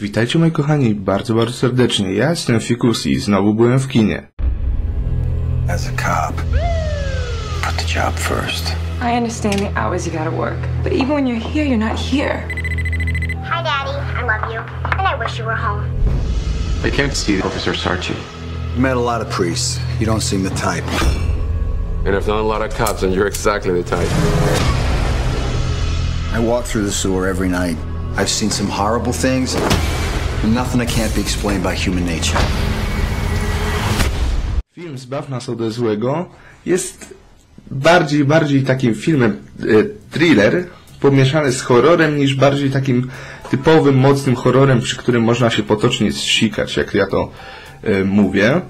Witajcie moi kochani, bardzo, bardzo serdecznie. Ja jestem Fikus i znowu byłem w kinie. As a cop, put the job first. I understand the hours you gotta work, but even when you're here, you're not here. Hi, Daddy. I love you. And I wish you were home. I came to see Officer Sarchi. You met a lot of priests. You don't seem the type. And I've known a lot of cops, and you're exactly the type. I walk through the sewer every night. I've seen some horrible things, but nothing that can't be explained by human nature. Film Zbaw nas ode złego jest bardziej, bardziej takim filmem e, thriller pomieszany z horrorem niż bardziej takim typowym, mocnym horrorem, przy którym można się potocznie zsikać, jak ja to e, mówię.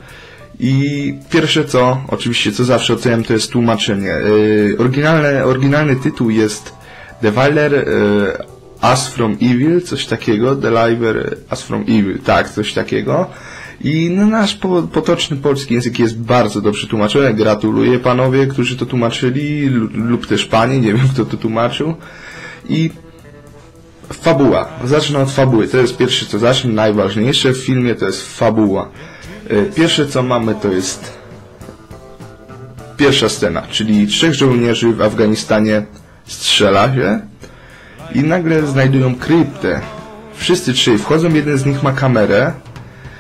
I pierwsze co, oczywiście co zawsze oceniam, to jest tłumaczenie. E, oryginalne, oryginalny tytuł jest The e, As From Evil, coś takiego, Deliver As From Evil, tak, coś takiego. I no, nasz po, potoczny polski język jest bardzo dobrze tłumaczony. Gratuluję panowie, którzy to tłumaczyli, lub, lub też panie, nie wiem kto to tłumaczył. I fabuła. Zacznę od fabuły. To jest pierwsze co zacznę, najważniejsze w filmie to jest fabuła. E, Pierwsze co mamy to jest pierwsza scena, czyli trzech żołnierzy w Afganistanie strzela się i nagle znajdują kryptę. Wszyscy trzej wchodzą, jeden z nich ma kamerę,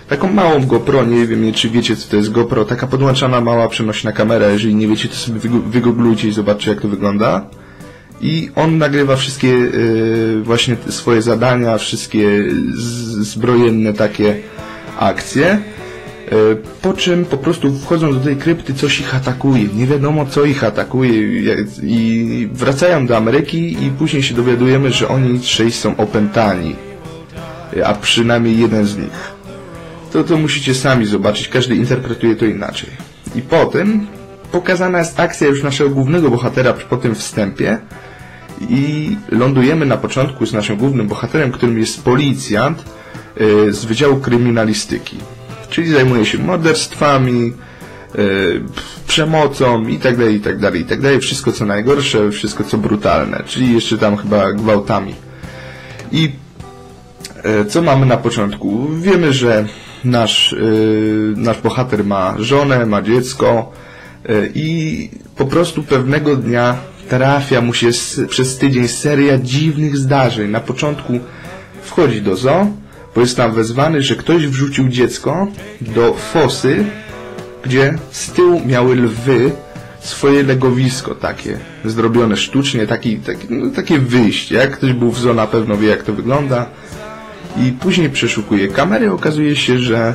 taką małą GoPro, nie wiem czy wiecie co to jest GoPro, taka podłączana mała przenośna kamera, jeżeli nie wiecie to sobie wygooglujcie i zobaczcie jak to wygląda. I on nagrywa wszystkie y, właśnie swoje zadania, wszystkie zbrojenne takie akcje. Y, Po czym po prostu wchodzą do tej krypty, coś ich atakuje. Nie wiadomo co ich atakuje i wracają do Ameryki i później się dowiadujemy, że oni trzej są opętani. Y, A przynajmniej jeden z nich. To, to musicie sami zobaczyć, każdy interpretuje to inaczej. I potem pokazana jest akcja już naszego głównego bohatera po tym wstępie i lądujemy na początku z naszym głównym bohaterem, którym jest policjant y, z Wydziału Kryminalistyki. Czyli zajmuje się morderstwami, y, przemocą i tak dalej, i tak dalej, i tak dalej. Wszystko co najgorsze, wszystko co brutalne, czyli jeszcze tam chyba gwałtami. I E, Co mamy na początku? Wiemy, że nasz, e, nasz bohater ma żonę, ma dziecko e, i po prostu pewnego dnia trafia mu się s- przez tydzień seria dziwnych zdarzeń. Na początku wchodzi do zoo, bo jest tam wezwany, że ktoś wrzucił dziecko do fosy, gdzie z tyłu miały lwy swoje legowisko takie, zrobione sztucznie, taki, taki, no, takie wyjście. Jak ktoś był w zoo, na pewno wie jak to wygląda i później przeszukuje kamery. Okazuje się, że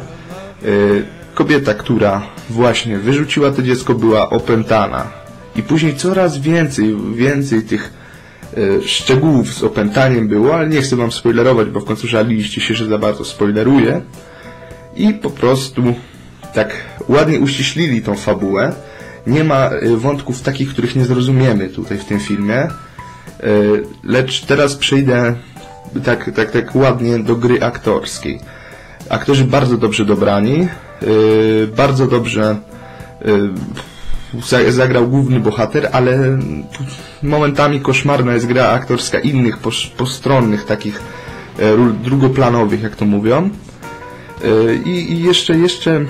y, kobieta, która właśnie wyrzuciła to dziecko, była opętana. I później coraz więcej, więcej tych szczegółów z opętaniem było, ale nie chcę wam spoilerować, bo w końcu żaliliście się, że za bardzo spoileruję. I po prostu tak ładnie uściślili tą fabułę. Nie ma y, wątków takich, których nie zrozumiemy tutaj w tym filmie. Y, Lecz teraz przejdę tak, tak, tak ładnie do gry aktorskiej. Aktorzy bardzo dobrze dobrani, bardzo dobrze zagrał główny bohater, ale momentami koszmarna jest gra aktorska innych postronnych, takich e, ról drugoplanowych, jak to mówią. Yy, I, jeszcze, jeszcze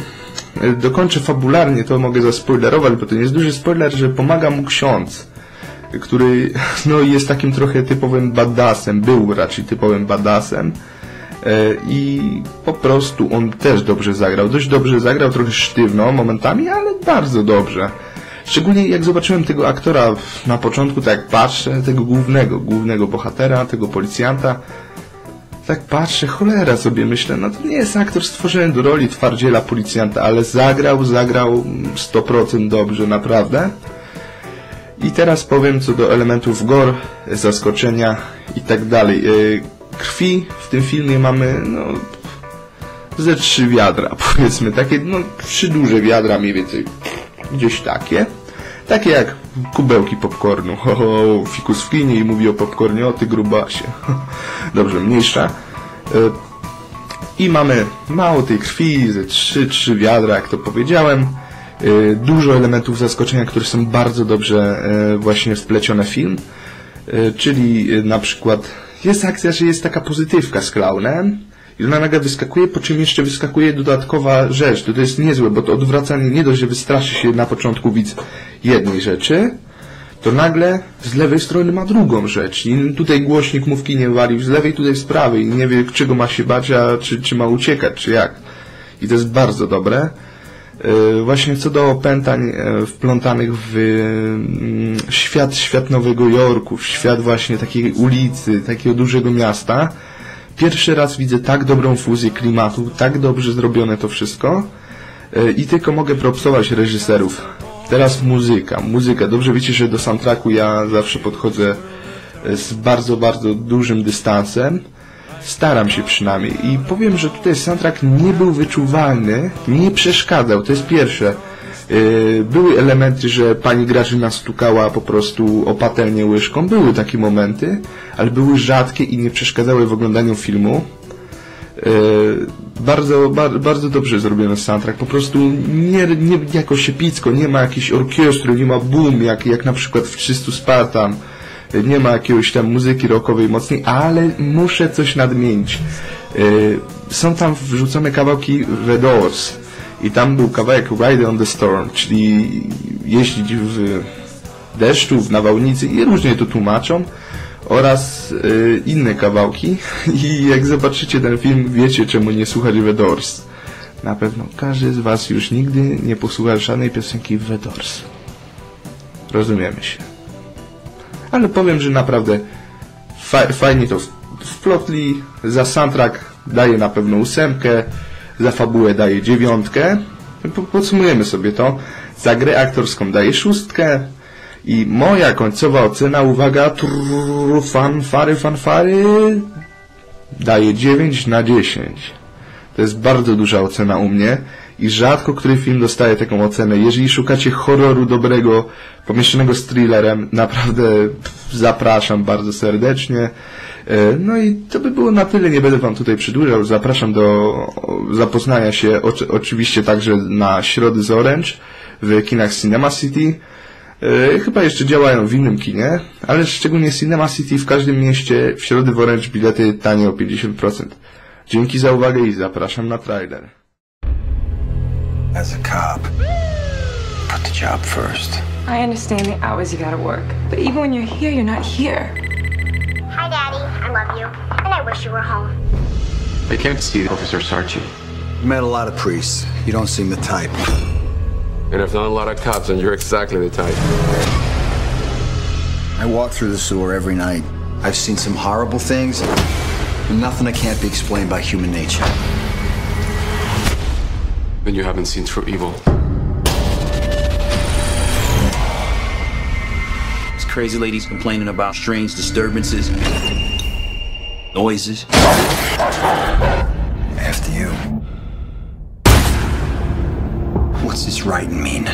e, dokończę fabularnie, to mogę zaspoilerować, bo to nie jest duży spoiler, że pomaga mu ksiądz który no, jest takim trochę typowym badassem, był raczej typowym badassem e, i po prostu on też dobrze zagrał, dość dobrze zagrał, trochę sztywno momentami, ale bardzo dobrze. Szczególnie jak zobaczyłem tego aktora na początku, tak patrzę, tego głównego, głównego bohatera, tego policjanta, tak patrzę, cholera sobie myślę, no to nie jest aktor stworzony do roli twardziela policjanta, ale zagrał, zagrał 100% dobrze, naprawdę. I teraz powiem co do elementów gore, zaskoczenia i tak dalej. Yy, Krwi w tym filmie mamy, no, ze trzy wiadra, powiedzmy, takie, no, trzy duże wiadra mniej więcej, gdzieś takie. Takie jak kubełki popcornu. Ho, ho, fikus w kinie i mówi o popcornie, o ty grubasie. Dobrze, mniejsza. Yy, I mamy mało tej krwi, ze trzy, trzy wiadra, jak to powiedziałem. Y, dużo elementów zaskoczenia, które są bardzo dobrze y, właśnie wplecione w film. Czyli na przykład jest akcja, że jest taka pozytywka z klaunem I ona nagle wyskakuje, po czym jeszcze wyskakuje dodatkowa rzecz. To, to jest niezłe, bo to odwracanie nie dość, że wystraszy się na początku widz jednej rzeczy, to nagle z lewej strony ma drugą rzecz. I tutaj głośnik mówki nie walił z lewej, tutaj z prawej. I nie wie, czego ma się bać, a czy, czy ma uciekać, czy jak. I to jest bardzo dobre. Yy, Właśnie co do opętań e, wplątanych w mm, świat, świat Nowego Jorku, w świat właśnie takiej ulicy, takiego dużego miasta, pierwszy raz widzę tak dobrą fuzję klimatu, tak dobrze zrobione to wszystko e, i tylko mogę propsować reżyserów. Teraz muzyka, muzyka. Dobrze wiecie, że do soundtracku ja zawsze podchodzę e, z bardzo, bardzo dużym dystansem. Staram się przynajmniej i powiem, że tutaj soundtrack nie był wyczuwalny, nie przeszkadzał, to jest pierwsze. Yy, Były elementy, że pani Grażyna stukała po prostu o patelnię łyżką, były takie momenty, ale były rzadkie i nie przeszkadzały w oglądaniu filmu. Yy, bardzo, bar, bardzo dobrze zrobiony soundtrack, po prostu nie, nie jakoś nie ma jakiejś orkiestry, nie ma boom, jak, jak na przykład w 300 Spartan, nie ma jakiegoś tam muzyki rockowej mocniej, ale muszę coś nadmienić. Yy, Są tam wrzucone kawałki The Doors i tam był kawałek Ride on the Storm, czyli jeździć w deszczu, w nawałnicy i różnie to tłumaczą oraz y, inne kawałki i jak zobaczycie ten film wiecie czemu nie słuchać The Doors. Na pewno każdy z was już nigdy nie posłucha żadnej piosenki The Doors. Rozumiemy się. Ale powiem, że naprawdę fa fajnie to wplotli. Za soundtrack daje na pewno ósemkę, za fabułę daje dziewiątkę. Po- Podsumujemy sobie to. Za grę aktorską daje szóstkę. I moja końcowa ocena, uwaga, trrr, fanfary, fanfary, daje 9 na 10. To jest bardzo duża ocena u mnie i rzadko który film dostaje taką ocenę. Jeżeli szukacie horroru dobrego, pomieszanego z thrillerem, naprawdę zapraszam bardzo serdecznie. E, No i to by było na tyle, nie będę Wam tutaj przedłużał. Zapraszam do zapoznania się oczy- oczywiście także na środy z Orange w kinach Cinema City. E, Chyba jeszcze działają w innym kinie, ale szczególnie Cinema City w każdym mieście w środę w Orange bilety tanie o 50%. Dzięki za uwagę i zapraszam na trailer. As a cop, put the job first. I understand the hours you gotta work, but even when you're here, you're not here. Hi, Daddy. I love you. And I wish you were home. I came to see Officer Sarchi. You met a lot of priests. You don't seem the type. And I've known a lot of cops, and you're exactly the type. I walk through the sewer every night. I've seen some horrible things, but nothing that can't be explained by human nature. Then you haven't seen true evil. Crazy ladies complaining about strange disturbances, noises. After you. What's this writing mean?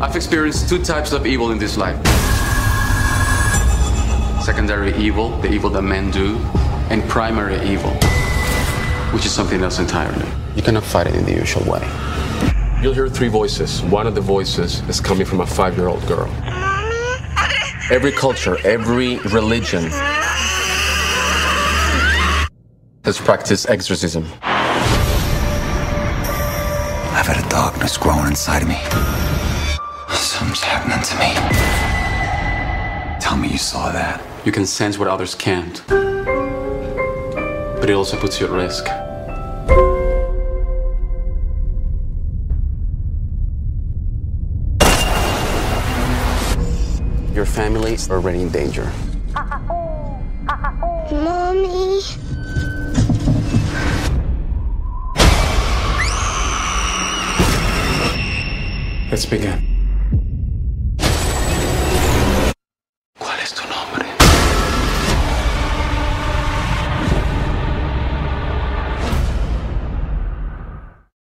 I've experienced two types of evil in this life secondary evil, the evil that men do, and primary evil, which is something else entirely. You cannot fight it in the usual way. You'll hear three voices. One of the voices is coming from a five year old girl. Every culture, every religion has practiced exorcism. I've had a darkness growing inside of me. Something's happening to me. Tell me you saw that. You can sense what others can't, but it also puts you at risk. Your family is already in danger. Mommy. Let's begin.